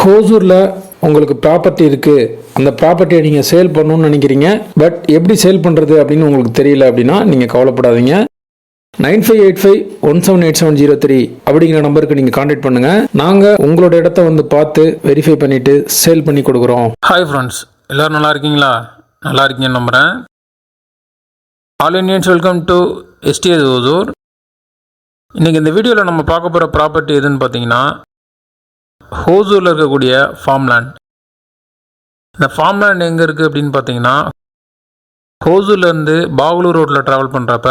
ஹோசூரில் உங்களுக்கு ப்ராப்பர்ட்டி இருக்குது அந்த ப்ராப்பர்ட்டியை நீங்கள் சேல் பண்ணணும்னு நினைக்கிறீங்க. பட் எப்படி சேல் பண்ணுறது அப்படின்னு உங்களுக்கு தெரியல அப்படின்னா நீங்கள் கவலைப்படாதீங்க. Nine five eight five one seven eight seven zero three அப்படிங்கிற நம்பருக்கு நீங்கள் காண்டாக்ட் பண்ணுங்கள் நாங்கள் உங்களோட இடத்த வந்து பார்த்து வெரிஃபை பண்ணிவிட்டு சேல் பண்ணி கொடுக்குறோம். ஹாய் ஃப்ரெண்ட்ஸ் எல்லோரும் நல்லா இருக்கீங்களா? நல்லா இருக்கீங்கன்னு நம்புகிறேன் all Indians welcome to STS ஓதூர் இன்றைக்கி இந்த வீடியோவில் நம்ம பார்க்க போகிற ப்ராப்பர்ட்டி எதுன்னு பார்த்தீங்கன்னா ஹோசூரில் இருக்கக்கூடிய ஃபார்ம் லேண்ட் இந்த ஃபார்ம் லேண்ட் எங்கே இருக்குது அப்படின்னு பார்த்தீங்கன்னா ஹோசூர்லேருந்து பாகலூர் ரோட்டில் ட்ராவல் பண்ணுறப்ப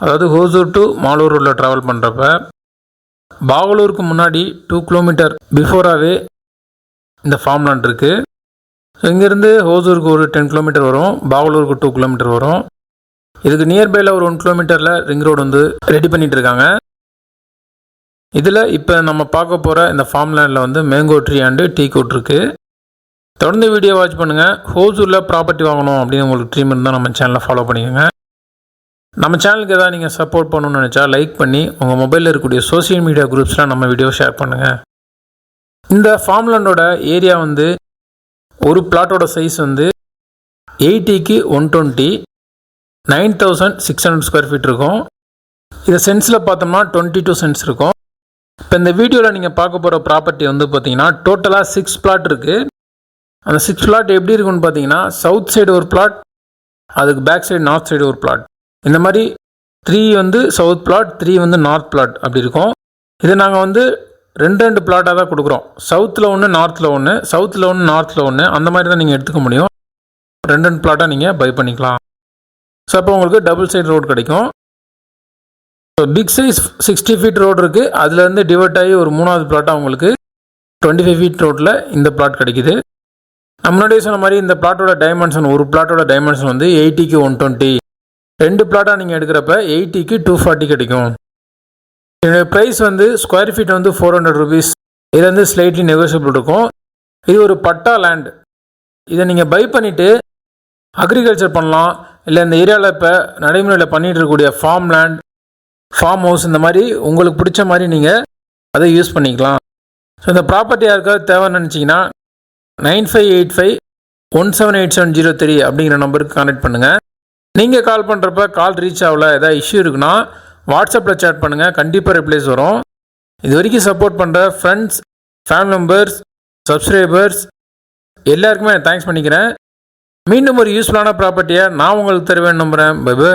அதாவது ஹோசூர் டு மாலூர் ரோட்டில் ட்ராவல் பண்ணுறப்ப பாகலூருக்கு முன்னாடி டூ கிலோமீட்டர் பிஃபோராகவே இந்த ஃபார்ம் லேண்ட் இருக்குது இங்கேருந்து ஹோசூருக்கு ஒரு டென் கிலோமீட்டர் வரும் பாகலூருக்கு டூ கிலோமீட்டர் வரும். இதுக்கு நியர்பையில் ஒரு ஒன் கிலோமீட்டரில் ரிங் ரோடு வந்து ரெடி பண்ணிகிட்டு இருக்காங்க. இதில் இப்போ நம்ம பார்க்க போகிற இந்த ஃபார்ம்லேண்டில் வந்து mango tree and teak wood இருக்குது தொடர்ந்து வீடியோ வாட்ச் பண்ணுங்கள் ஹோசூரில் ப்ராப்பர்ட்டி வாங்கணும் அப்படின்னு உங்களுக்கு ட்ரீம் இருந்தால் நம்ம சேனலை ஃபாலோ பண்ணிக்கோங்க. நம்ம சேனலுக்கு எதாவது நீங்கள் சப்போர்ட் பண்ணணும்னு நினச்சா லைக் பண்ணி உங்கள் மொபைலில் இருக்கக்கூடிய சோஷியல் மீடியா குரூப்ஸில் நம்ம வீடியோ ஷேர் பண்ணுங்கள் இந்த ஃபார்ம் லேண்டோட ஏரியா வந்து ஒரு பிளாட்டோட சைஸ் வந்து எயிட்டிக்கு one twenty nine thousand six hundred square feet இருக்கும். இதை சென்ஸில் பார்த்தோம்னா டுவெண்ட்டி டூ சென்ஸ் இருக்கும். இப்போ இந்த வீடியோவில் நீங்கள் பார்க்க போகிற ப்ராப்பர்ட்டி வந்து பார்த்தீங்கன்னா டோட்டலாக சிக்ஸ் பிளாட் இருக்குது அந்த சிக்ஸ் பிளாட் எப்படி இருக்குன்னு பார்த்தீங்கன்னா சவுத் சைடு ஒரு பிளாட் அதுக்கு பேக் சைடு நார்த் சைடு ஒரு பிளாட் இந்த மாதிரி த்ரீ வந்து சவுத் பிளாட் த்ரீ வந்து நார்த் பிளாட் அப்படி இருக்கும். இது நாங்கள் வந்து ரெண்டு ரெண்டு பிளாட்டாக தான் கொடுக்குறோம். சவுத்தில் ஒன்று நார்த்தில் ஒன்று சவுத்தில் ஒன்று நார்த்தில் ஒன்று அந்த மாதிரி தான் நீங்கள் எடுத்துக்க முடியும். ரெண்டு ரெண்டு பிளாட்டாக நீங்கள் பை பண்ணிக்கலாம். ஸோ அப்போ உங்களுக்கு டபுள் சைடு ரோடு கிடைக்கும். So big size sixty feet road இருக்குது அதுலேருந்து டிவைட் ஆகி ஒரு மூணாவது பிளாட்டாக உங்களுக்கு டுவெண்ட்டி ஃபைவ் ஃபீட் ரோட்டில் இந்த பிளாட் கிடைக்குது. நான் முன்னாடியே சொன்ன மாதிரி இந்த பிளாட்டோட டைமென்ஷன் ஒரு பிளாட்டோட டைமென்ஷன் வந்து எயிட்டிக்கு ஒன் டுவெண்ட்டி ரெண்டு பிளாட்டாக நீங்கள் எடுக்கிறப்ப எயிட்டிக்கு டூ ஃபார்ட்டி கிடைக்கும். என்னுடைய ப்ரைஸ் வந்து ஸ்கொயர் ஃபீட் வந்து ஃபோர் ஹண்ட்ரட் ருபீஸ் இது வந்து ஸ்லைட்லி நெகோஷியபிள் இருக்கும். இது ஒரு பட்டா லேண்ட் இதை நீங்கள் பை பண்ணிவிட்டு அக்ரிகல்ச்சர் பண்ணலாம். இல்லை இந்த ஏரியாவில் இப்போ நடைமுறையில் பண்ணிகிட்டு இருக்கக்கூடிய ஃபார்ம் லேண்ட் ஃபார்ம் ஹவுஸ் இந்த மாதிரி உங்களுக்கு பிடிச்ச மாதிரி நீங்கள் அதை யூஸ் பண்ணிக்கலாம். ஸோ இந்த ப்ராப்பர்ட்டி யாருக்காவது தேவைன்னு நினச்சிங்கன்னா nine five eight five one seven eight seven zero three அப்படிங்கிற நம்பருக்கு கான்டாக்ட் பண்ணுங்கள் நீங்கள் கால் பண்ணுறப்ப கால் ரீச் ஆகல ஏதாவது இஷ்யூ இருக்குன்னா வாட்ஸ்அப்பில் சேட் பண்ணுங்கள் கண்டிப்பாக ரிப்ளைஸ் வரும். இது வரைக்கும் சப்போர்ட் பண்ணுற ஃப்ரெண்ட்ஸ் ஃபேமிலி மெம்பர்ஸ் சப்ஸ்கிரைபர்ஸ் எல்லாருக்குமே தேங்க்ஸ் பண்ணிக்கிறேன். மீண்டும் ஒரு யூஸ்ஃபுல்லான ப்ராப்பர்ட்டியை நான் உங்களுக்கு தருவேன் நம்புகிறேன் பை பை